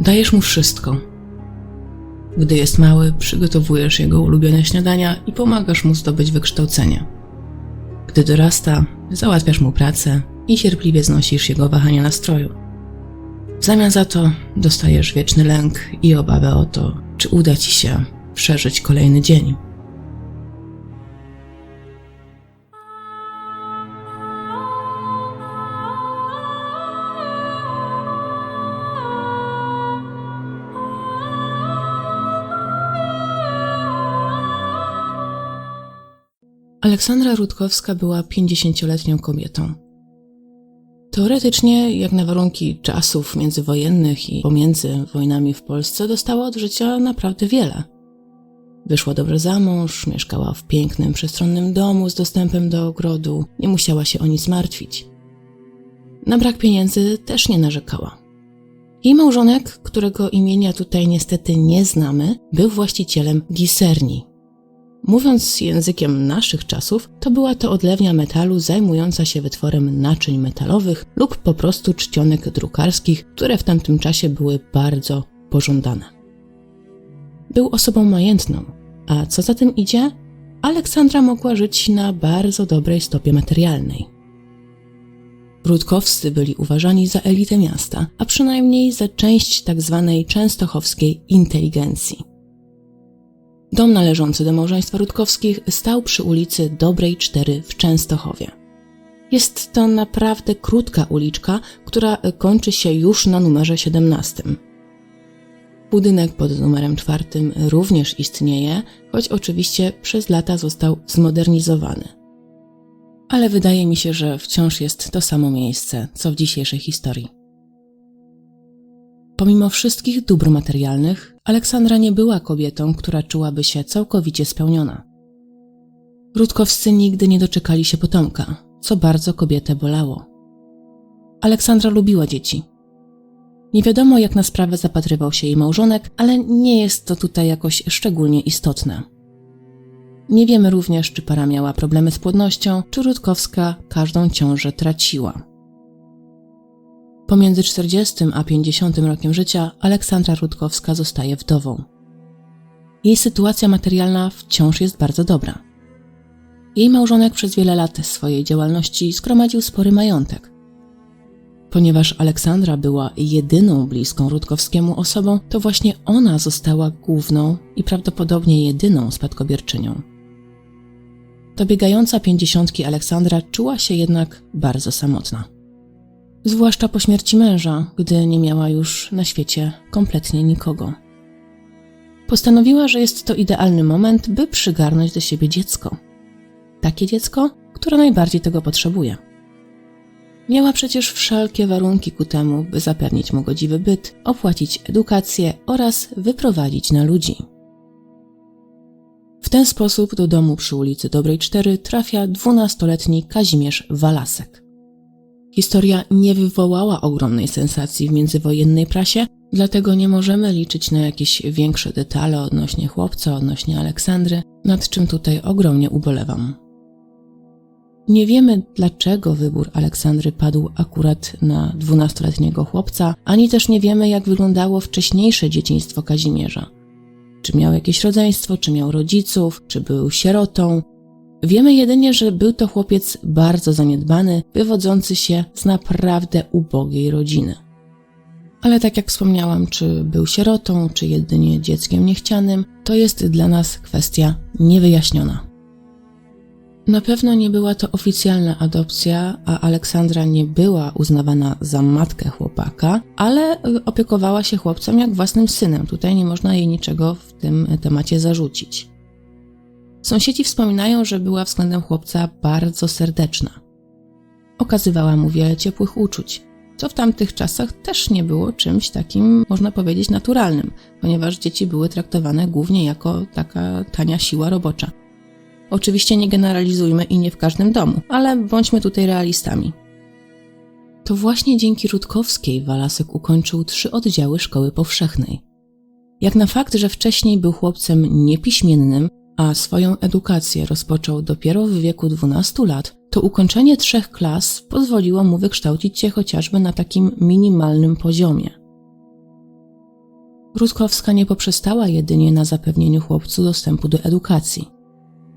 Dajesz mu wszystko. Gdy jest mały, przygotowujesz jego ulubione śniadania i pomagasz mu zdobyć wykształcenie. Gdy dorasta, załatwiasz mu pracę i cierpliwie znosisz jego wahania nastroju. W zamian za to dostajesz wieczny lęk i obawę o to, czy uda ci się przeżyć kolejny dzień. Aleksandra Rutkowska była 50-letnią kobietą. Teoretycznie, jak na warunki czasów międzywojennych i pomiędzy wojnami w Polsce, dostała od życia naprawdę wiele. Wyszła dobrze za mąż, mieszkała w pięknym, przestronnym domu z dostępem do ogrodu, nie musiała się o nic martwić. Na brak pieniędzy też nie narzekała. Jej małżonek, którego imienia tutaj niestety nie znamy, był właścicielem giserni, Mówiąc językiem naszych czasów, to była to odlewnia metalu zajmująca się wytworem naczyń metalowych lub po prostu czcionek drukarskich, które w tamtym czasie były bardzo pożądane. Był osobą majętną, a co za tym idzie, Aleksandra mogła żyć na bardzo dobrej stopie materialnej. Rutkowscy byli uważani za elitę miasta, a przynajmniej za część tzw. Tak częstochowskiej inteligencji. Dom należący do małżeństwa Rutkowskich stał przy ulicy Dobrej 4 w Częstochowie. Jest to naprawdę krótka uliczka, która kończy się już na numerze 17. Budynek pod numerem czwartym również istnieje, choć oczywiście przez lata został zmodernizowany. Ale wydaje mi się, że wciąż jest to samo miejsce, co w dzisiejszej historii. Pomimo wszystkich dóbr materialnych, Aleksandra nie była kobietą, która czułaby się całkowicie spełniona. Rutkowscy nigdy nie doczekali się potomka, co bardzo kobietę bolało. Aleksandra lubiła dzieci. Nie wiadomo, jak na sprawę zapatrywał się jej małżonek, ale nie jest to tutaj jakoś szczególnie istotne. Nie wiemy również, czy para miała problemy z płodnością, czy Rutkowska każdą ciążę traciła. Pomiędzy 40 a 50 rokiem życia Aleksandra Rutkowska zostaje wdową. Jej sytuacja materialna wciąż jest bardzo dobra. Jej małżonek przez wiele lat swojej działalności zgromadził spory majątek. Ponieważ Aleksandra była jedyną bliską Rutkowskiemu osobą, to właśnie ona została główną i prawdopodobnie jedyną spadkobierczynią. Dobiegająca pięćdziesiątki Aleksandra czuła się jednak bardzo samotna zwłaszcza po śmierci męża, gdy nie miała już na świecie kompletnie nikogo. Postanowiła, że jest to idealny moment, by przygarnąć do siebie dziecko. Takie dziecko, które najbardziej tego potrzebuje. Miała przecież wszelkie warunki ku temu, by zapewnić mu godziwy byt, opłacić edukację oraz wyprowadzić na ludzi. W ten sposób do domu przy ulicy Dobrej 4 trafia dwunastoletni Kazimierz Walasek. Historia nie wywołała ogromnej sensacji w międzywojennej prasie, dlatego nie możemy liczyć na jakieś większe detale odnośnie chłopca, odnośnie Aleksandry, nad czym tutaj ogromnie ubolewam. Nie wiemy, dlaczego wybór Aleksandry padł akurat na dwunastoletniego chłopca, ani też nie wiemy, jak wyglądało wcześniejsze dzieciństwo Kazimierza. Czy miał jakieś rodzeństwo, czy miał rodziców, czy był sierotą, Wiemy jedynie, że był to chłopiec bardzo zaniedbany, wywodzący się z naprawdę ubogiej rodziny. Ale tak jak wspomniałam, czy był sierotą, czy jedynie dzieckiem niechcianym, to jest dla nas kwestia niewyjaśniona. Na pewno nie była to oficjalna adopcja, a Aleksandra nie była uznawana za matkę chłopaka, ale opiekowała się chłopcem jak własnym synem. Tutaj nie można jej niczego w tym temacie zarzucić. Sąsiedzi wspominają, że była względem chłopca bardzo serdeczna. Okazywała mu wiele ciepłych uczuć, co w tamtych czasach też nie było czymś takim, można powiedzieć, naturalnym, ponieważ dzieci były traktowane głównie jako taka tania siła robocza. Oczywiście nie generalizujmy i nie w każdym domu, ale bądźmy tutaj realistami. To właśnie dzięki Rutkowskiej Walasek ukończył trzy oddziały szkoły powszechnej. Jak na fakt, że wcześniej był chłopcem niepiśmiennym, a swoją edukację rozpoczął dopiero w wieku 12 lat, to ukończenie trzech klas pozwoliło mu wykształcić się chociażby na takim minimalnym poziomie. Rutkowska nie poprzestała jedynie na zapewnieniu chłopcu dostępu do edukacji.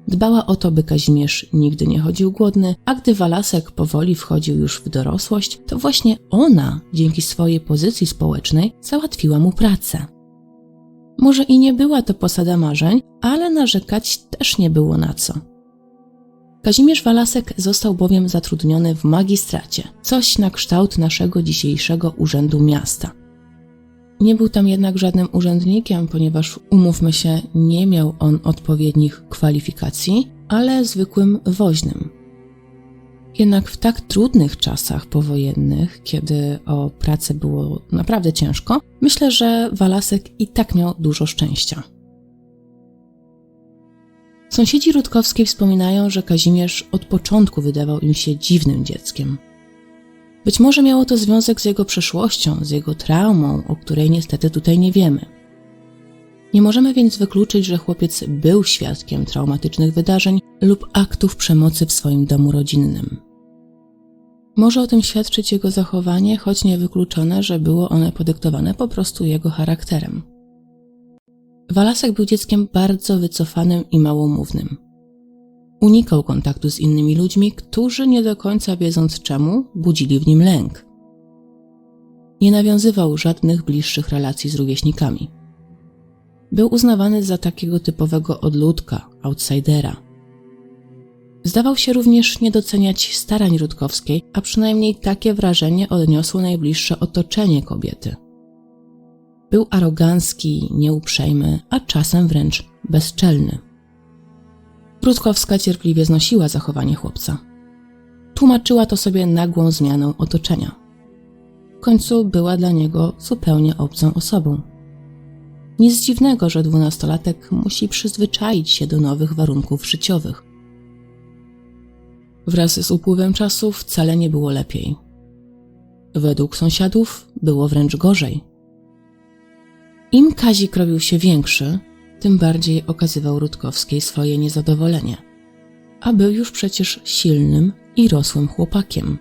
Dbała o to, by Kazimierz nigdy nie chodził głodny, a gdy Walasek powoli wchodził już w dorosłość, to właśnie ona, dzięki swojej pozycji społecznej, załatwiła mu pracę. Może i nie była to posada marzeń, ale narzekać też nie było na co. Kazimierz Walasek został bowiem zatrudniony w magistracie, coś na kształt naszego dzisiejszego urzędu miasta. Nie był tam jednak żadnym urzędnikiem, ponieważ umówmy się, nie miał on odpowiednich kwalifikacji, ale zwykłym woźnym. Jednak w tak trudnych czasach powojennych, kiedy o pracę było naprawdę ciężko, myślę, że Walasek i tak miał dużo szczęścia. Sąsiedzi Rutkowskiej wspominają, że Kazimierz od początku wydawał im się dziwnym dzieckiem. Być może miało to związek z jego przeszłością, z jego traumą, o której niestety tutaj nie wiemy. Nie możemy więc wykluczyć, że chłopiec był świadkiem traumatycznych wydarzeń lub aktów przemocy w swoim domu rodzinnym. Może o tym świadczyć jego zachowanie, choć niewykluczone, że było one podyktowane po prostu jego charakterem. Walasek był dzieckiem bardzo wycofanym i małomównym. Unikał kontaktu z innymi ludźmi, którzy nie do końca wiedząc czemu, budzili w nim lęk. Nie nawiązywał żadnych bliższych relacji z rówieśnikami. Był uznawany za takiego typowego odludka, outsidera. Zdawał się również nie doceniać starań Rutkowskiej, a przynajmniej takie wrażenie odniosło najbliższe otoczenie kobiety. Był arogancki, nieuprzejmy, a czasem wręcz bezczelny. Rutkowska cierpliwie znosiła zachowanie chłopca. Tłumaczyła to sobie nagłą zmianą otoczenia. W końcu była dla niego zupełnie obcą osobą. Nic dziwnego, że dwunastolatek musi przyzwyczaić się do nowych warunków życiowych. Wraz z upływem czasu wcale nie było lepiej. Według sąsiadów było wręcz gorzej. Im Kazik robił się większy, tym bardziej okazywał Rutkowskiej swoje niezadowolenie. A był już przecież silnym i rosłym chłopakiem.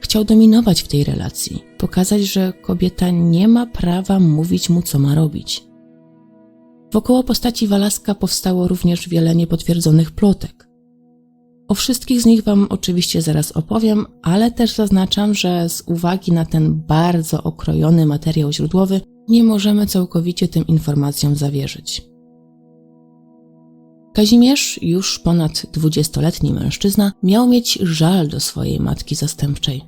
Chciał dominować w tej relacji, pokazać, że kobieta nie ma prawa mówić mu, co ma robić. Wokoło postaci Walaska powstało również wiele niepotwierdzonych plotek. O wszystkich z nich Wam oczywiście zaraz opowiem, ale też zaznaczam, że z uwagi na ten bardzo okrojony materiał źródłowy nie możemy całkowicie tym informacjom zawierzyć. Kazimierz, już ponad dwudziestoletni mężczyzna, miał mieć żal do swojej matki zastępczej.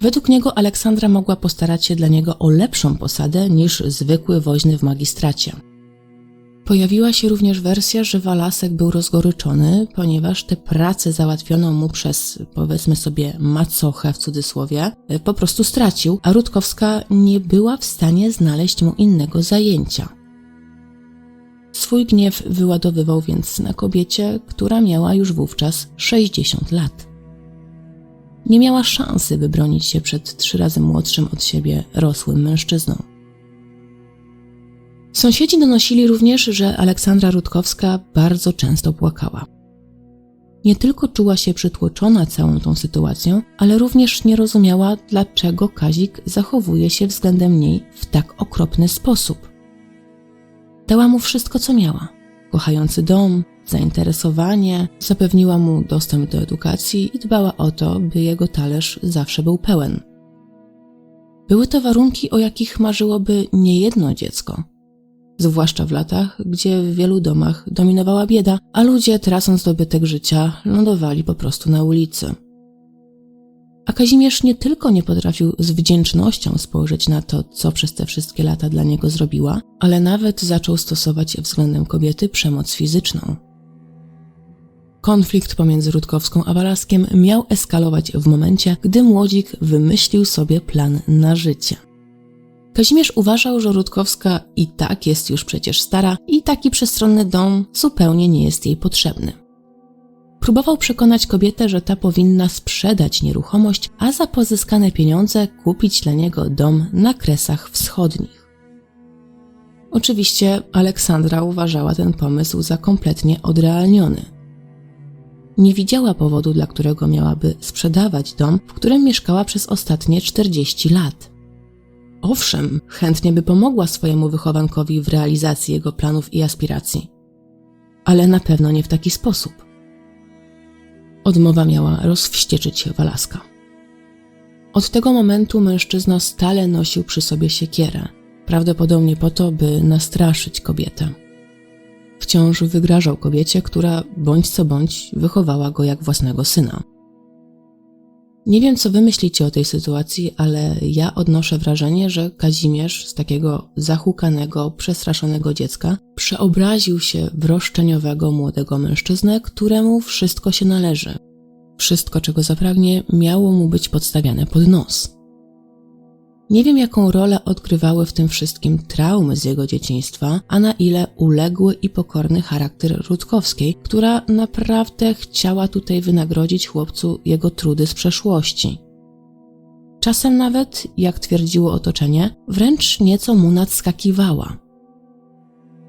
Według niego Aleksandra mogła postarać się dla niego o lepszą posadę niż zwykły woźny w magistracie. Pojawiła się również wersja, że Walasek był rozgoryczony, ponieważ tę pracę załatwioną mu przez, powiedzmy sobie, macochę w cudzysłowie, po prostu stracił, a Rutkowska nie była w stanie znaleźć mu innego zajęcia. Swój gniew wyładowywał więc na kobiecie, która miała już wówczas 60 lat. Nie miała szansy wybronić się przed trzy razy młodszym od siebie rosłym mężczyzną. Sąsiedzi donosili również, że Aleksandra Rutkowska bardzo często płakała. Nie tylko czuła się przytłoczona całą tą sytuacją, ale również nie rozumiała, dlaczego Kazik zachowuje się względem niej w tak okropny sposób. Dała mu wszystko, co miała: kochający dom, zainteresowanie, zapewniła mu dostęp do edukacji i dbała o to, by jego talerz zawsze był pełen. Były to warunki, o jakich marzyłoby niejedno dziecko zwłaszcza w latach, gdzie w wielu domach dominowała bieda, a ludzie, tracąc dobytek życia, lądowali po prostu na ulicy. A Kazimierz nie tylko nie potrafił z wdzięcznością spojrzeć na to, co przez te wszystkie lata dla niego zrobiła, ale nawet zaczął stosować względem kobiety przemoc fizyczną. Konflikt pomiędzy Rutkowską a Walaskiem miał eskalować w momencie, gdy młodzik wymyślił sobie plan na życie. Kazimierz uważał, że Rutkowska i tak jest już przecież stara i taki przestronny dom zupełnie nie jest jej potrzebny. Próbował przekonać kobietę, że ta powinna sprzedać nieruchomość, a za pozyskane pieniądze kupić dla niego dom na kresach wschodnich. Oczywiście Aleksandra uważała ten pomysł za kompletnie odrealniony. Nie widziała powodu, dla którego miałaby sprzedawać dom, w którym mieszkała przez ostatnie 40 lat. Owszem, chętnie by pomogła swojemu wychowankowi w realizacji jego planów i aspiracji, ale na pewno nie w taki sposób. Odmowa miała rozwścieczyć Walaska. Od tego momentu mężczyzna stale nosił przy sobie siekierę, prawdopodobnie po to, by nastraszyć kobietę. Wciąż wygrażał kobiecie, która bądź co bądź wychowała go jak własnego syna. Nie wiem, co wy myślicie o tej sytuacji, ale ja odnoszę wrażenie, że Kazimierz z takiego zahukanego, przestraszonego dziecka przeobraził się w roszczeniowego młodego mężczyznę, któremu wszystko się należy. Wszystko, czego zapragnie, miało mu być podstawiane pod nos. Nie wiem, jaką rolę odgrywały w tym wszystkim traumy z jego dzieciństwa, a na ile uległy i pokorny charakter Rutkowskiej, która naprawdę chciała tutaj wynagrodzić chłopcu jego trudy z przeszłości. Czasem nawet, jak twierdziło otoczenie, wręcz nieco mu nadskakiwała.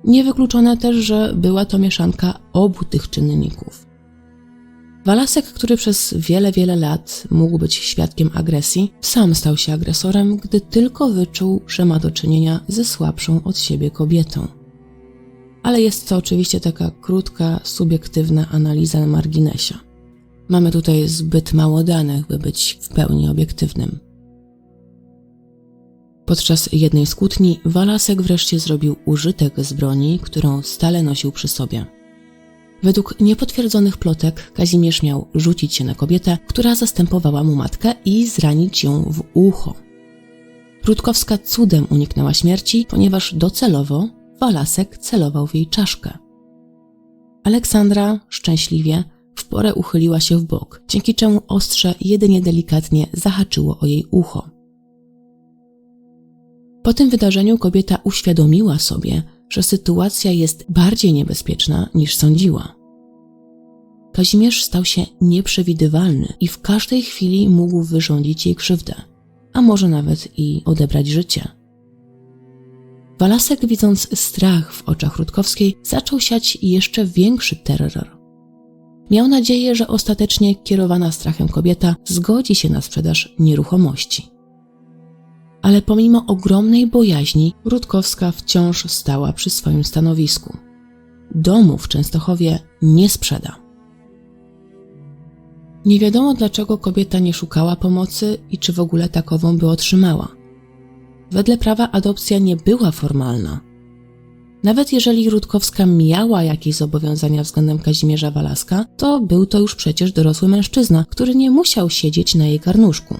Niewykluczone też, że była to mieszanka obu tych czynników. Walasek, który przez wiele, wiele lat mógł być świadkiem agresji, sam stał się agresorem, gdy tylko wyczuł, że ma do czynienia ze słabszą od siebie kobietą. Ale jest to oczywiście taka krótka, subiektywna analiza na marginesie. Mamy tutaj zbyt mało danych, by być w pełni obiektywnym. Podczas jednej z kłótni Walasek wreszcie zrobił użytek z broni, którą stale nosił przy sobie. Według niepotwierdzonych plotek Kazimierz miał rzucić się na kobietę, która zastępowała mu matkę i zranić ją w ucho. Rutkowska cudem uniknęła śmierci, ponieważ docelowo Walasek celował w jej czaszkę. Aleksandra szczęśliwie w porę uchyliła się w bok, dzięki czemu ostrze jedynie delikatnie zahaczyło o jej ucho. Po tym wydarzeniu kobieta uświadomiła sobie, że sytuacja jest bardziej niebezpieczna niż sądziła. Kazimierz stał się nieprzewidywalny i w każdej chwili mógł wyrządzić jej krzywdę, a może nawet i odebrać życie. Walasek, widząc strach w oczach Rutkowskiej, zaczął siać jeszcze większy terror. Miał nadzieję, że ostatecznie kierowana strachem kobieta zgodzi się na sprzedaż nieruchomości ale pomimo ogromnej bojaźni Rutkowska wciąż stała przy swoim stanowisku. Domu w Częstochowie nie sprzeda. Nie wiadomo dlaczego kobieta nie szukała pomocy i czy w ogóle takową by otrzymała. Wedle prawa adopcja nie była formalna. Nawet jeżeli Rutkowska miała jakieś zobowiązania względem Kazimierza Walaska, to był to już przecież dorosły mężczyzna, który nie musiał siedzieć na jej garnuszku.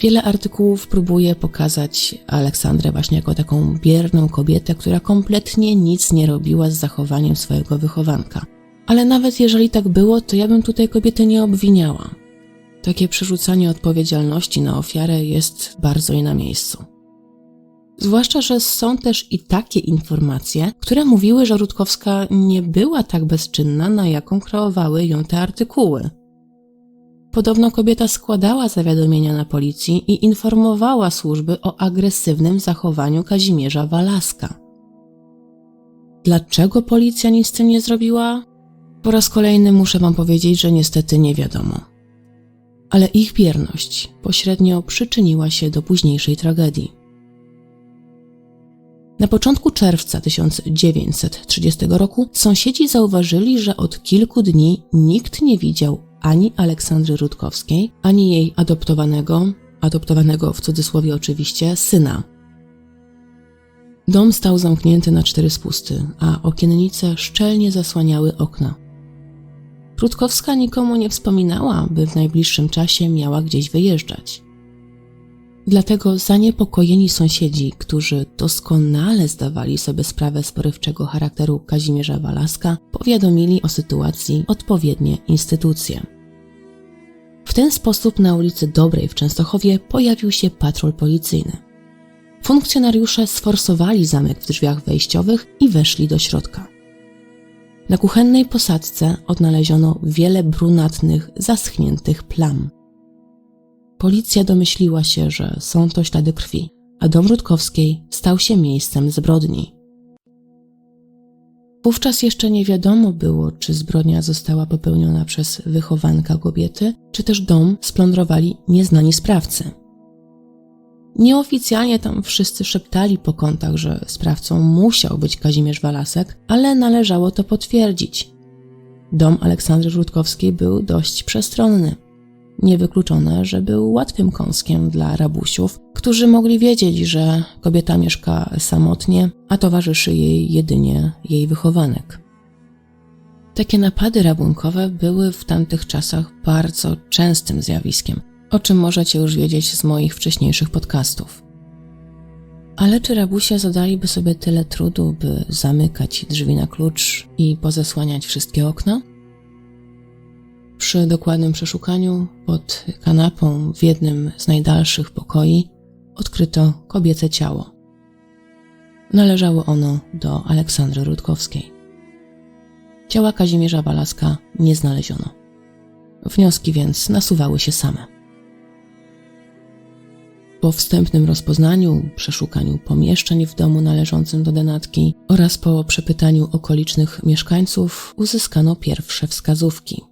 Wiele artykułów próbuje pokazać Aleksandrę właśnie jako taką bierną kobietę, która kompletnie nic nie robiła z zachowaniem swojego wychowanka. Ale nawet jeżeli tak było, to ja bym tutaj kobietę nie obwiniała. Takie przerzucanie odpowiedzialności na ofiarę jest bardzo i na miejscu. Zwłaszcza, że są też i takie informacje, które mówiły, że Rutkowska nie była tak bezczynna, na jaką kreowały ją te artykuły. Podobno kobieta składała zawiadomienia na policji i informowała służby o agresywnym zachowaniu Kazimierza Walaska. Dlaczego policja nic z tym nie zrobiła? Po raz kolejny muszę wam powiedzieć, że niestety nie wiadomo. Ale ich bierność pośrednio przyczyniła się do późniejszej tragedii. Na początku czerwca 1930 roku sąsiedzi zauważyli, że od kilku dni nikt nie widział ani Aleksandry Rutkowskiej, ani jej adoptowanego, adoptowanego w cudzysłowie oczywiście, syna. Dom stał zamknięty na cztery spusty, a okiennice szczelnie zasłaniały okna. Rutkowska nikomu nie wspominała, by w najbliższym czasie miała gdzieś wyjeżdżać. Dlatego zaniepokojeni sąsiedzi, którzy doskonale zdawali sobie sprawę z porywczego charakteru Kazimierza Walaska, powiadomili o sytuacji odpowiednie instytucje. W ten sposób na ulicy Dobrej w Częstochowie pojawił się patrol policyjny. Funkcjonariusze sforsowali zamek w drzwiach wejściowych i weszli do środka. Na kuchennej posadzce odnaleziono wiele brunatnych, zaschniętych plam. Policja domyśliła się, że są to ślady krwi, a dom Rutkowskiej stał się miejscem zbrodni. Wówczas jeszcze nie wiadomo było, czy zbrodnia została popełniona przez wychowanka kobiety, czy też dom splądrowali nieznani sprawcy. Nieoficjalnie tam wszyscy szeptali po kątach, że sprawcą musiał być Kazimierz Walasek, ale należało to potwierdzić. Dom Aleksandry Rutkowskiej był dość przestronny. Niewykluczone, że był łatwym kąskiem dla rabusiów, którzy mogli wiedzieć, że kobieta mieszka samotnie, a towarzyszy jej jedynie jej wychowanek. Takie napady rabunkowe były w tamtych czasach bardzo częstym zjawiskiem, o czym możecie już wiedzieć z moich wcześniejszych podcastów. Ale czy rabusie zadaliby sobie tyle trudu, by zamykać drzwi na klucz i pozasłaniać wszystkie okna? Przy dokładnym przeszukaniu pod kanapą w jednym z najdalszych pokoi odkryto kobiece ciało. Należało ono do Aleksandry Rutkowskiej. Ciała Kazimierza Walaska nie znaleziono. Wnioski więc nasuwały się same. Po wstępnym rozpoznaniu, przeszukaniu pomieszczeń w domu należącym do denatki oraz po przepytaniu okolicznych mieszkańców uzyskano pierwsze wskazówki.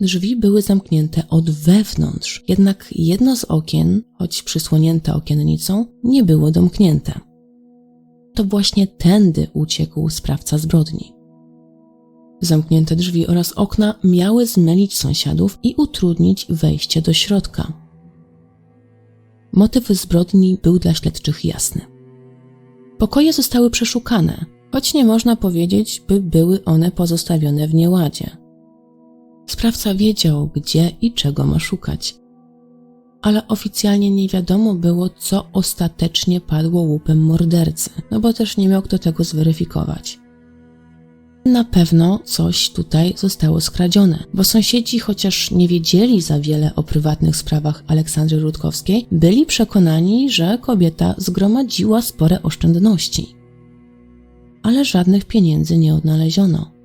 Drzwi były zamknięte od wewnątrz, jednak jedno z okien, choć przysłonięte okiennicą, nie było domknięte. To właśnie tędy uciekł sprawca zbrodni. Zamknięte drzwi oraz okna miały zmylić sąsiadów i utrudnić wejście do środka. Motyw zbrodni był dla śledczych jasny. Pokoje zostały przeszukane, choć nie można powiedzieć, by były one pozostawione w nieładzie. Sprawca wiedział, gdzie i czego ma szukać, ale oficjalnie nie wiadomo było, co ostatecznie padło łupem mordercy, no bo też nie miał kto tego zweryfikować. Na pewno coś tutaj zostało skradzione, bo sąsiedzi, chociaż nie wiedzieli za wiele o prywatnych sprawach Aleksandry Rutkowskiej, byli przekonani, że kobieta zgromadziła spore oszczędności. Ale żadnych pieniędzy nie odnaleziono.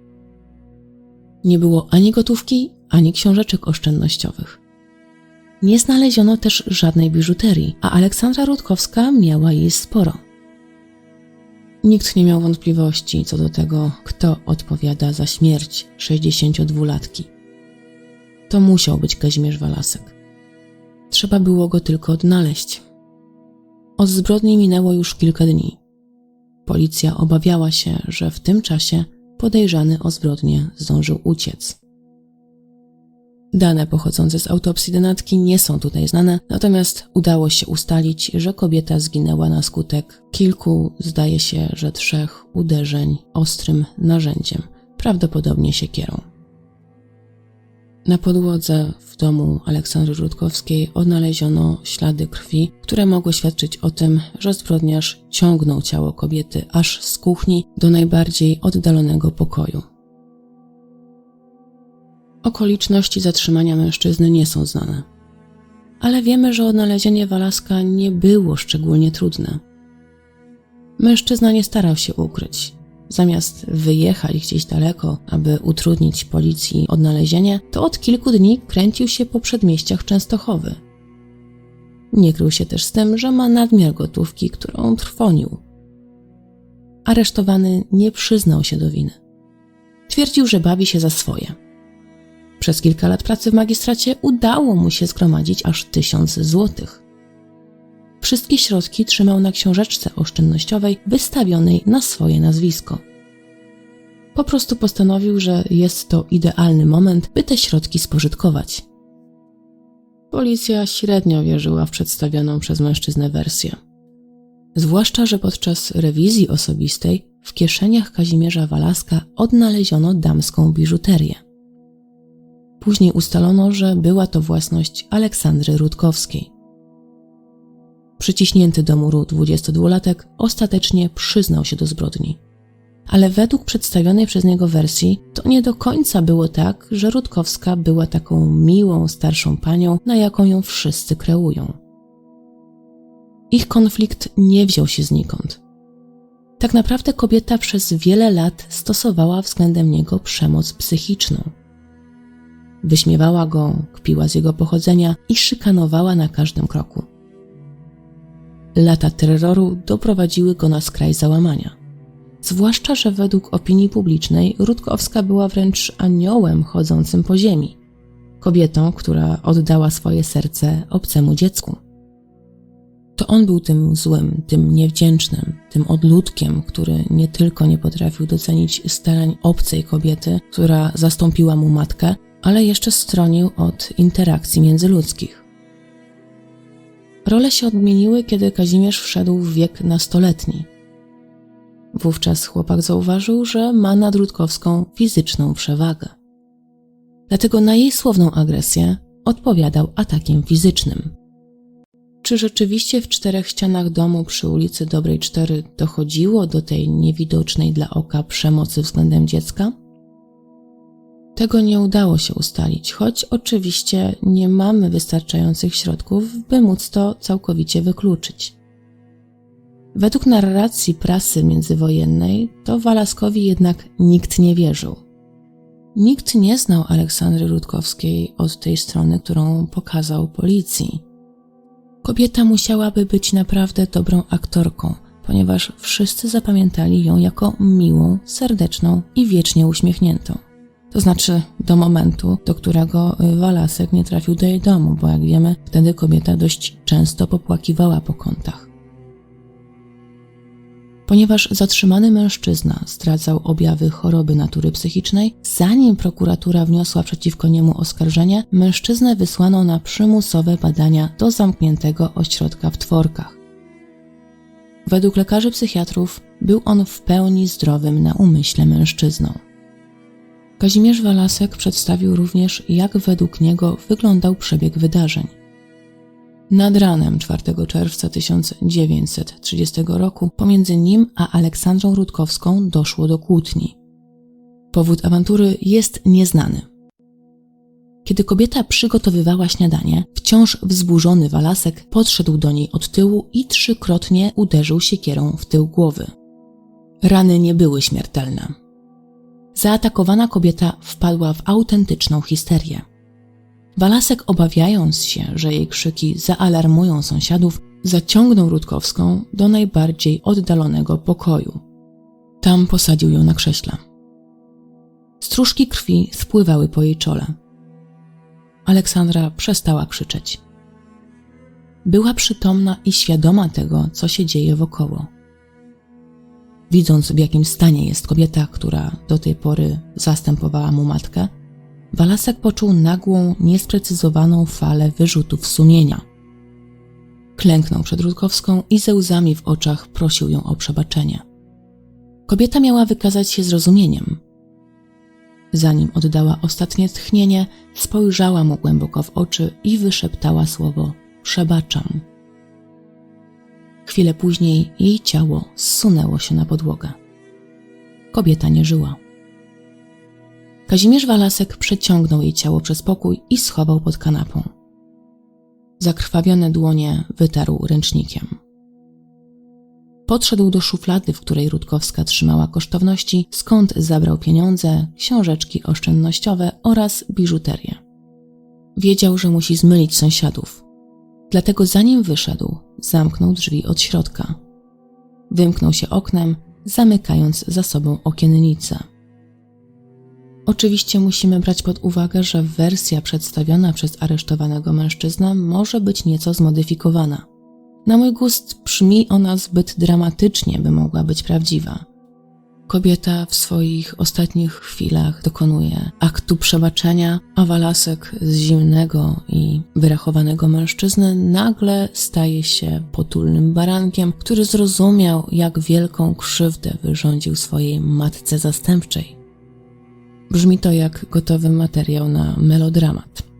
Nie było ani gotówki, ani książeczek oszczędnościowych. Nie znaleziono też żadnej biżuterii, a Aleksandra Rutkowska miała jej sporo. Nikt nie miał wątpliwości co do tego, kto odpowiada za śmierć 62-latki. To musiał być Kazimierz Walasek. Trzeba było go tylko odnaleźć. Od zbrodni minęło już kilka dni. Policja obawiała się, że w tym czasie podejrzany o zbrodnię zdążył uciec. Dane pochodzące z autopsji denatki nie są tutaj znane, natomiast udało się ustalić, że kobieta zginęła na skutek kilku, zdaje się, że trzech uderzeń ostrym narzędziem, prawdopodobnie siekierą. Na podłodze w domu Aleksandry Rutkowskiej odnaleziono ślady krwi, które mogły świadczyć o tym, że zbrodniarz ciągnął ciało kobiety aż z kuchni do najbardziej oddalonego pokoju. Okoliczności zatrzymania mężczyzny nie są znane. Ale wiemy, że odnalezienie Walaska nie było szczególnie trudne. Mężczyzna nie starał się ukryć. Zamiast wyjechać gdzieś daleko, aby utrudnić policji odnalezienie, to od kilku dni kręcił się po przedmieściach Częstochowy. Nie krył się też z tym, że ma nadmiar gotówki, którą trwonił. Aresztowany nie przyznał się do winy. Twierdził, że bawi się za swoje. Przez kilka lat pracy w magistracie udało mu się zgromadzić aż tysiąc złotych. Wszystkie środki trzymał na książeczce oszczędnościowej wystawionej na swoje nazwisko. Po prostu postanowił, że jest to idealny moment, by te środki spożytkować. Policja średnio wierzyła w przedstawioną przez mężczyznę wersję. Zwłaszcza, że podczas rewizji osobistej w kieszeniach Kazimierza Walaska odnaleziono damską biżuterię. Później ustalono, że była to własność Aleksandry Rutkowskiej. Przyciśnięty do muru 22-latek ostatecznie przyznał się do zbrodni. Ale według przedstawionej przez niego wersji to nie do końca było tak, że Rutkowska była taką miłą, starszą panią, na jaką ją wszyscy kreują. Ich konflikt nie wziął się znikąd. Tak naprawdę kobieta przez wiele lat stosowała względem niego przemoc psychiczną. Wyśmiewała go, kpiła z jego pochodzenia i szykanowała na każdym kroku. Lata terroru doprowadziły go na skraj załamania. Zwłaszcza, że według opinii publicznej Rutkowska była wręcz aniołem chodzącym po ziemi. Kobietą, która oddała swoje serce obcemu dziecku. To on był tym złym, tym niewdzięcznym, tym odludkiem, który nie tylko nie potrafił docenić starań obcej kobiety, która zastąpiła mu matkę, ale jeszcze stronił od interakcji międzyludzkich. Role się odmieniły, kiedy Kazimierz wszedł w wiek nastoletni. Wówczas chłopak zauważył, że ma nad Rutkowską fizyczną przewagę. Dlatego na jej słowną agresję odpowiadał atakiem fizycznym. Czy rzeczywiście w czterech ścianach domu przy ulicy Dobrej Cztery dochodziło do tej niewidocznej dla oka przemocy względem dziecka? Tego nie udało się ustalić, choć oczywiście nie mamy wystarczających środków, by móc to całkowicie wykluczyć. Według narracji prasy międzywojennej to Walaskowi jednak nikt nie wierzył. Nikt nie znał Aleksandry Rutkowskiej od tej strony, którą pokazał policji. Kobieta musiałaby być naprawdę dobrą aktorką, ponieważ wszyscy zapamiętali ją jako miłą, serdeczną i wiecznie uśmiechniętą. To znaczy do momentu, do którego Walasek nie trafił do jej domu, bo jak wiemy, wtedy kobieta dość często popłakiwała po kątach. Ponieważ zatrzymany mężczyzna zdradzał objawy choroby natury psychicznej, zanim prokuratura wniosła przeciwko niemu oskarżenie, mężczyznę wysłano na przymusowe badania do zamkniętego ośrodka w Tworkach. Według lekarzy psychiatrów był on w pełni zdrowym na umyśle mężczyzną. Kazimierz Walasek przedstawił również, jak według niego wyglądał przebieg wydarzeń. Nad ranem 4 czerwca 1930 roku pomiędzy nim a Aleksandrą Rutkowską doszło do kłótni. Powód awantury jest nieznany. Kiedy kobieta przygotowywała śniadanie, wciąż wzburzony Walasek podszedł do niej od tyłu i trzykrotnie uderzył siekierą w tył głowy. Rany nie były śmiertelne. Zaatakowana kobieta wpadła w autentyczną histerię. Walasek, obawiając się, że jej krzyki zaalarmują sąsiadów, zaciągnął Rutkowską do najbardziej oddalonego pokoju. Tam posadził ją na krześle. Stróżki krwi spływały po jej czole. Aleksandra przestała krzyczeć. Była przytomna i świadoma tego, co się dzieje wokoło. Widząc, w jakim stanie jest kobieta, która do tej pory zastępowała mu matkę, Walasek poczuł nagłą, niesprecyzowaną falę wyrzutów sumienia. Klęknął przed Rutkowską i ze łzami w oczach prosił ją o przebaczenie. Kobieta miała wykazać się zrozumieniem. Zanim oddała ostatnie tchnienie, spojrzała mu głęboko w oczy i wyszeptała słowo przebaczam. Chwilę później jej ciało zsunęło się na podłogę. Kobieta nie żyła. Kazimierz Walasek przeciągnął jej ciało przez pokój i schował pod kanapą. Zakrwawione dłonie wytarł ręcznikiem. Podszedł do szuflady, w której Rutkowska trzymała kosztowności, skąd zabrał pieniądze, książeczki oszczędnościowe oraz biżuterię. Wiedział, że musi zmylić sąsiadów. Dlatego zanim wyszedł, zamknął drzwi od środka. Wymknął się oknem, zamykając za sobą okiennicę. Oczywiście musimy brać pod uwagę, że wersja przedstawiona przez aresztowanego mężczyznę może być nieco zmodyfikowana. Na mój gust brzmi ona zbyt dramatycznie, by mogła być prawdziwa. Kobieta w swoich ostatnich chwilach dokonuje aktu przebaczenia, a Walasek z zimnego i wyrachowanego mężczyzny nagle staje się potulnym barankiem, który zrozumiał, jak wielką krzywdę wyrządził swojej matce zastępczej. Brzmi to jak gotowy materiał na melodramat.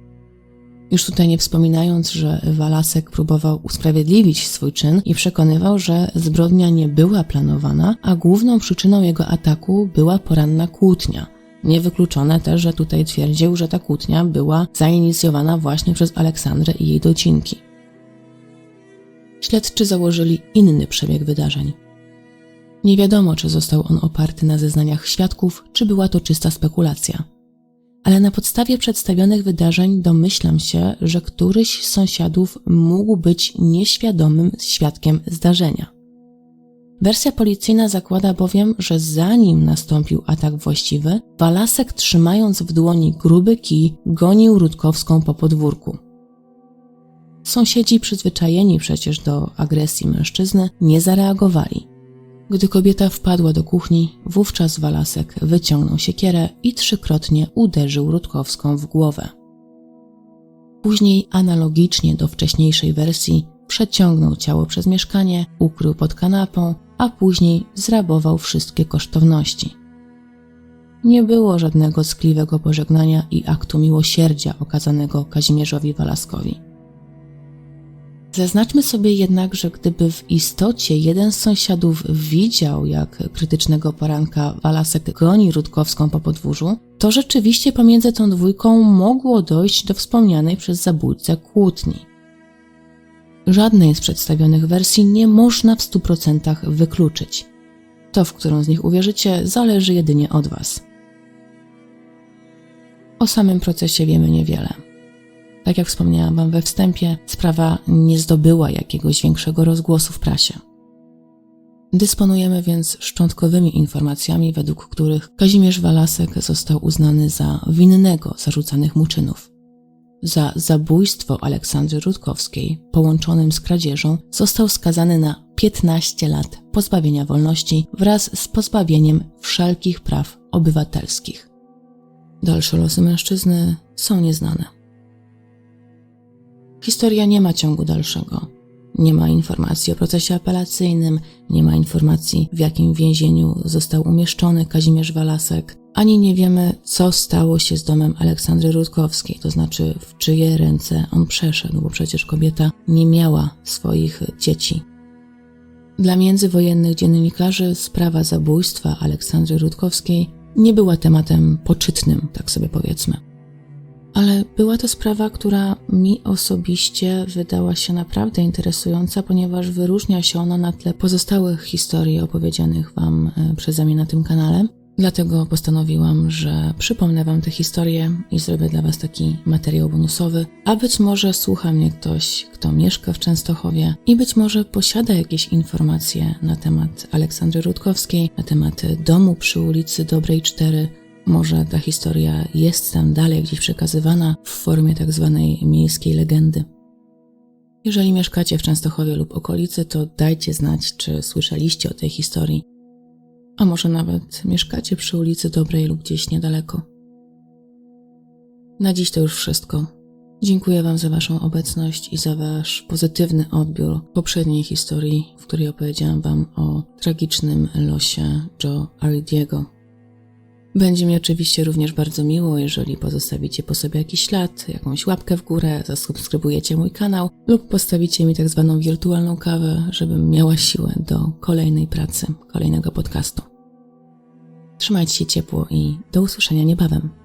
Już tutaj nie wspominając, że Walasek próbował usprawiedliwić swój czyn i przekonywał, że zbrodnia nie była planowana, a główną przyczyną jego ataku była poranna kłótnia. Niewykluczone też, że tutaj twierdził, że ta kłótnia była zainicjowana właśnie przez Aleksandrę i jej docinki. Śledczy założyli inny przebieg wydarzeń. Nie wiadomo, czy został on oparty na zeznaniach świadków, czy była to czysta spekulacja. Ale na podstawie przedstawionych wydarzeń domyślam się, że któryś z sąsiadów mógł być nieświadomym świadkiem zdarzenia. Wersja policyjna zakłada bowiem, że zanim nastąpił atak właściwy, Walasek trzymając w dłoni gruby kij, gonił Rutkowską po podwórku. Sąsiedzi, przyzwyczajeni przecież do agresji mężczyzny, nie zareagowali. Gdy kobieta wpadła do kuchni, wówczas Walasek wyciągnął siekierę i trzykrotnie uderzył Rutkowską w głowę. Później, analogicznie do wcześniejszej wersji, przeciągnął ciało przez mieszkanie, ukrył pod kanapą, a później zrabował wszystkie kosztowności. Nie było żadnego ckliwego pożegnania i aktu miłosierdzia okazanego Kazimierzowi Walaskowi. Zaznaczmy sobie jednak, że gdyby w istocie jeden z sąsiadów widział, jak krytycznego poranka Walasek goni Rutkowską po podwórzu, to rzeczywiście pomiędzy tą dwójką mogło dojść do wspomnianej przez zabójcę kłótni. Żadnej z przedstawionych wersji nie można w 100% wykluczyć. To, w którą z nich uwierzycie, zależy jedynie od Was. O samym procesie wiemy niewiele. Tak jak wspomniałam Wam we wstępie, sprawa nie zdobyła jakiegoś większego rozgłosu w prasie. Dysponujemy więc szczątkowymi informacjami, według których Kazimierz Walasek został uznany za winnego zarzucanych mu czynów. Za zabójstwo Aleksandry Rutkowskiej, połączonym z kradzieżą, został skazany na 15 lat pozbawienia wolności wraz z pozbawieniem wszelkich praw obywatelskich. Dalsze losy mężczyzny są nieznane. Historia nie ma ciągu dalszego. Nie ma informacji o procesie apelacyjnym, nie ma informacji, w jakim więzieniu został umieszczony Kazimierz Walasek, ani nie wiemy, co stało się z domem Aleksandry Rutkowskiej, to znaczy w czyje ręce on przeszedł, bo przecież kobieta nie miała swoich dzieci. Dla międzywojennych dziennikarzy sprawa zabójstwa Aleksandry Rutkowskiej nie była tematem poczytnym, tak sobie powiedzmy. Ale była to sprawa, która mi osobiście wydała się naprawdę interesująca, ponieważ wyróżnia się ona na tle pozostałych historii opowiedzianych Wam e, przeze mnie na tym kanale. Dlatego postanowiłam, że przypomnę Wam tę historię i zrobię dla Was taki materiał bonusowy, a być może słucha mnie ktoś, kto mieszka w Częstochowie i być może posiada jakieś informacje na temat Aleksandry Rutkowskiej, na temat domu przy ulicy Dobrej 4. Może ta historia jest tam dalej gdzieś przekazywana w formie tak zwanej miejskiej legendy. Jeżeli mieszkacie w Częstochowie lub okolicy, to dajcie znać, czy słyszeliście o tej historii a może nawet mieszkacie przy ulicy Dobrej lub gdzieś niedaleko. Na dziś to już wszystko. Dziękuję Wam za Waszą obecność i za Wasz pozytywny odbiór poprzedniej historii, w której opowiedziałam Wam o tragicznym losie Joe Aridiego. Będzie mi oczywiście również bardzo miło, jeżeli pozostawicie po sobie jakiś ślad, jakąś łapkę w górę, zasubskrybujecie mój kanał lub postawicie mi tak zwaną wirtualną kawę, żebym miała siłę do kolejnej pracy, kolejnego podcastu. Trzymajcie się ciepło i do usłyszenia niebawem.